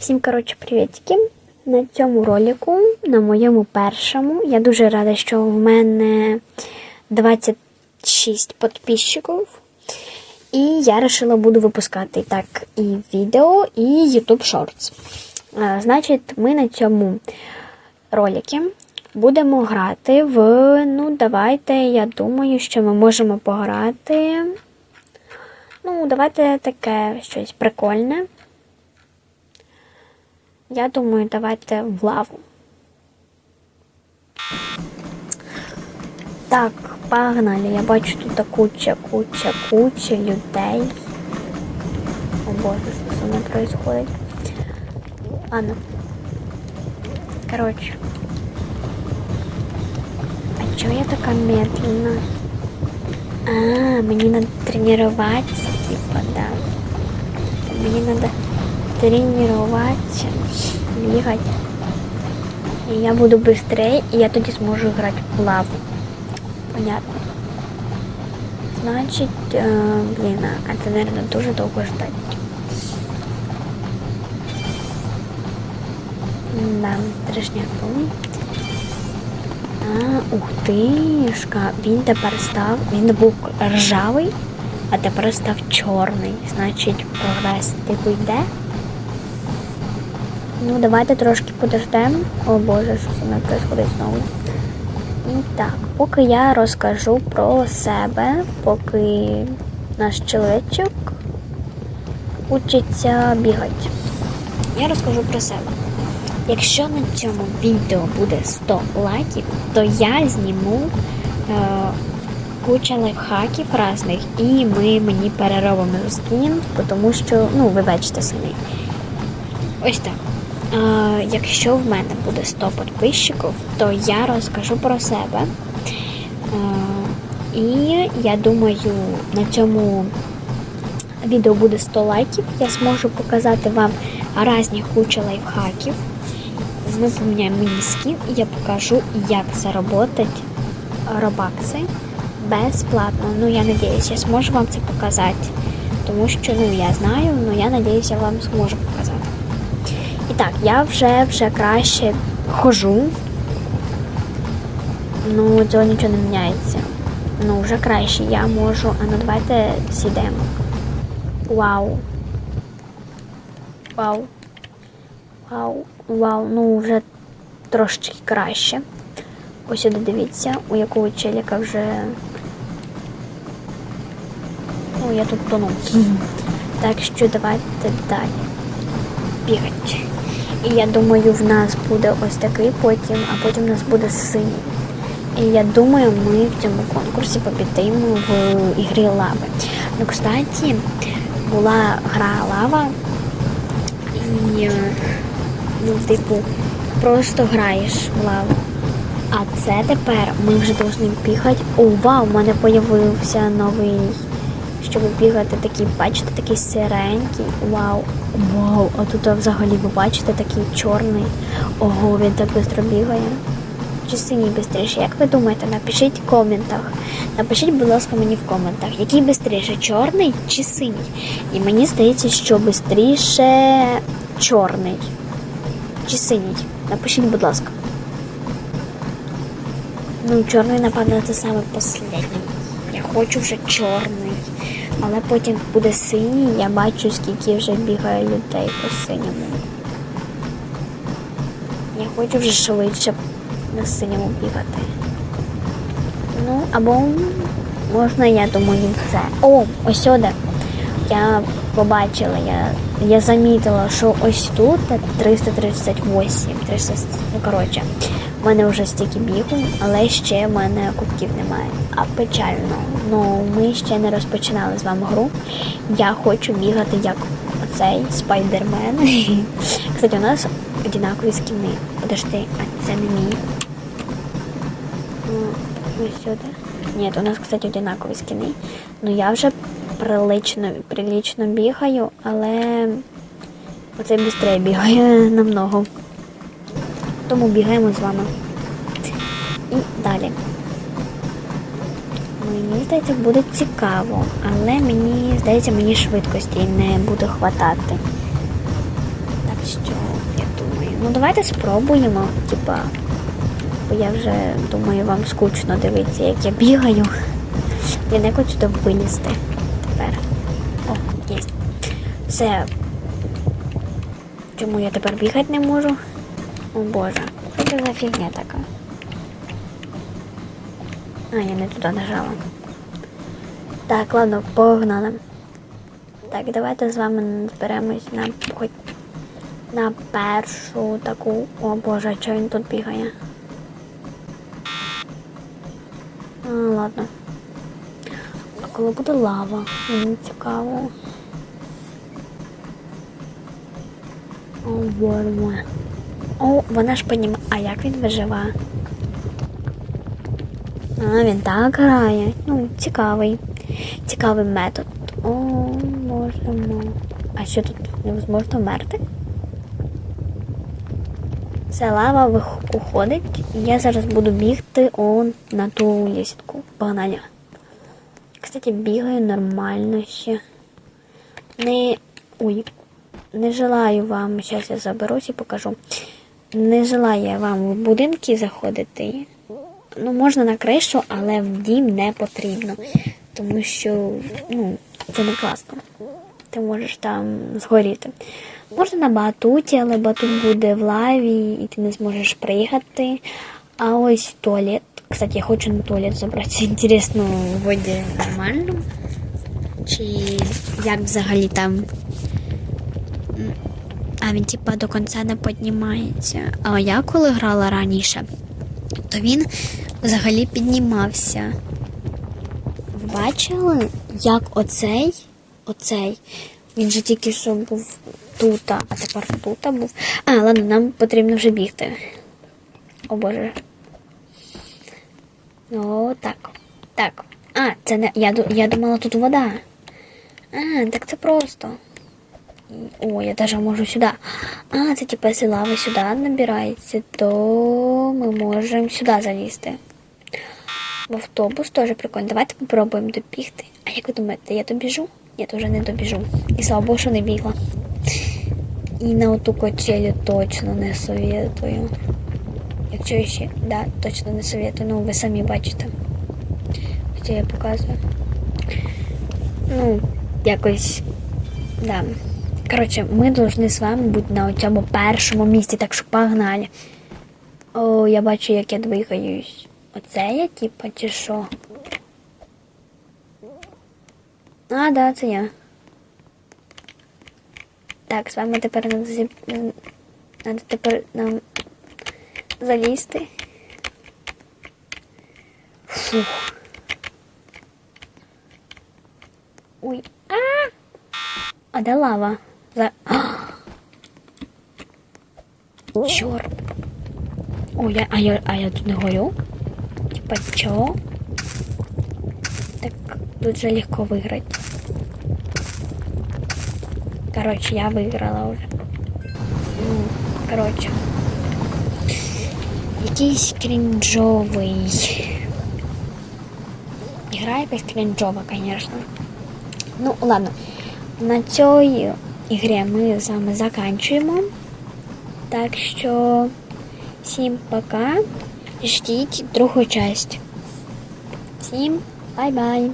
Всім, коротше, привітки. На цьому ролику, на моєму першому, я дуже рада, що в мене 26 підписчиків. І я вирішила буду випускати так і відео, і YouTube Shorts. Значить, ми на цьому роликі будемо грати в. Ну, давайте, я думаю, що ми можемо пограти. Ну, давайте таке щось прикольне. Я думаю, давайте в лаву. Так, погнали. Я бачу тут куча, куча, куча людей. О боже, що со мною происходит? Ладно. Короче. А чё я такая медленная? А, мне надо тренироваться, типа, да. Мне надо тренироваться, бегать. И я буду быстрее, и я тоді зможу играть в лаву. Понятно. Значить, е, блін, а це, наверное, дуже довго ждать. Да, трешняк був. А, ух тишка. Він тепер став. Він був ржавий, а тепер став чорний. Значить, прогрес типу йде. Ну, давайте трошки подождемо. О боже, що зі мною відбувається знову. І так, поки я розкажу про себе, поки наш чоловічок учиться бігати. Я розкажу про себе. Якщо на цьому відео буде 100 лайків, то я зніму е, куча лайфхаків різних і ми мені переробимо скін, тому що, ну, ви бачите самі. Ось так. Якщо в мене буде 100 підписчиків, то я розкажу про себе. І я думаю, на цьому відео буде 100 лайків. Я зможу показати вам різні кучу лайфхаків. Ми поміняємо мені скін і я покажу, як заробити робакси безплатно. Ну, я надіюсь, я зможу вам це показати. Тому що ну, я знаю, але я надіюсь, я вам зможу показати. Так, я вже вже краще хожу. Ну, цього нічого не міняється. Ну, вже краще я можу. А ну давайте сідемо. Вау. Вау. Вау. Вау, ну вже трошечки краще. Ось сюди дивіться, у якого челіка вже. О, я тут тону. Так що давайте далі бігати. І я думаю, в нас буде ось такий потім, а потім у нас буде синій. І я думаю, ми в цьому конкурсі побідимо в ігрі лави. Ну, кстати, була гра лава і, е, ну, типу, просто граєш в лаву. А це тепер ми вже повинні бігати. О, вау, у мене з'явився новий, щоб бігати такий, бачите, такий сиренький. Вау. Вау, а тут взагалі ви бачите такий чорний. Ого, він так швидко бігає. Чи синій швидше? Як ви думаєте, напишіть в коментах. Напишіть, будь ласка, мені в коментах, який швидше, чорний чи синій? І мені здається, що швидше чорний. Чи синій? Напишіть, будь ласка. Ну, чорний, напевно, це саме останній. Я хочу вже чорний. Але потім буде синій, я бачу, скільки вже бігає людей по синьому. Я хочу вже швидше на синьому бігати. Ну, або можна, я думаю, це. О, ось сюди. Я побачила, я, я замітила, що ось тут 338, 300, ну коротше, в мене вже стільки бігу, але ще в мене кубків немає. А печально. Ну, ми ще не розпочинали з вами гру. Я хочу бігати як оцей спайдермен. Кстати, у нас однакові скіни. Подожди, а це не мій. Ну, Ось сюди. Ні, у нас, кстати, однакові скіни. Ну я вже прилично, прилично бігаю, але оцей швидше бігає намного. Тому бігаємо з вами. І далі. Мені здається, буде цікаво, але мені здається, мені швидкості не буде хватати. Так, що я думаю. Ну давайте спробуємо. Типа, бо я вже думаю, вам скучно дивитися, як я бігаю. Я не хочу туди вилізти тепер. О, є. Все. Чому я тепер бігати не можу? О боже, що це за фігня така? А, я не туди нажала. Так, ладно, погнали. Так, давайте з вами зберемось на хоч на першу таку. О боже, чого він тут бігає? А, ладно. А коли буде лава? Мені цікаво. О, боже мой. О, вона ж понімає. А як він виживає? А, він так грає. Ну, цікавий. Цікавий метод. О, боже мой. А що тут невозможно вмерти? Це лава уходить, і я зараз буду бігти он на ту лісідку. Погнали. Кстати, бігаю нормально ще. Не. Ой, не желаю вам, зараз я заберусь і покажу. Не желаю я вам в будинки заходити. Ну, можна на кришу, але в дім не потрібно. Тому що ну, це не класно. Ти можеш там згоріти. Можна на батуті, але батут буде в лаві і ти не зможеш приїхати. А ось туалет. Кстати, я хочу на туалет забратися. Інтересно, в воді нормально? Чи як взагалі там? А він типа до кінця не піднімається. А я коли грала раніше, то він взагалі піднімався. Ви бачили, як оцей, оцей, він же тільки що був тут, а тепер тут був. А, ладно, нам потрібно вже бігти. О Боже. Ну, так. Так. А, це не. Я, я думала, тут вода. А, так це просто. О, я даже можу сюди. А, це типа якщо лава сюди набирається, то ми можемо сюди залізти. В автобус теж прикольно. Давайте попробуємо добігти. А як ви думаєте, я добіжу? Я теж не добіжу. І слава Богу, що не бігла. І на оту качелю точно не советую. Якщо ще, да, точно не советую. Ну, ви самі бачите. Хоча я показую. Ну, якось. Да. Коротше, ми повинні з вами бути на цьому першому місці, так що погнали. О, я бачу, як я двигаюсь. Оце я, типа, чи що? А, да, це я. Так, з вами тепер надо, зі... надо тепер нам залізти. Фух. Ой. А! А де лава? За... Чорт. О, я, а я, а я тут не горю? Типа, чо? Так, тут же легко выиграть. Короче, я выиграла уже. Ну, короче. Якийсь крінжовий. Ігра якась крінжова, звісно. Ну, ладно. На цій ігрі ми з вами заканчуємо. Так що всім пока. Ждіть другу часть. Всім бай-бай.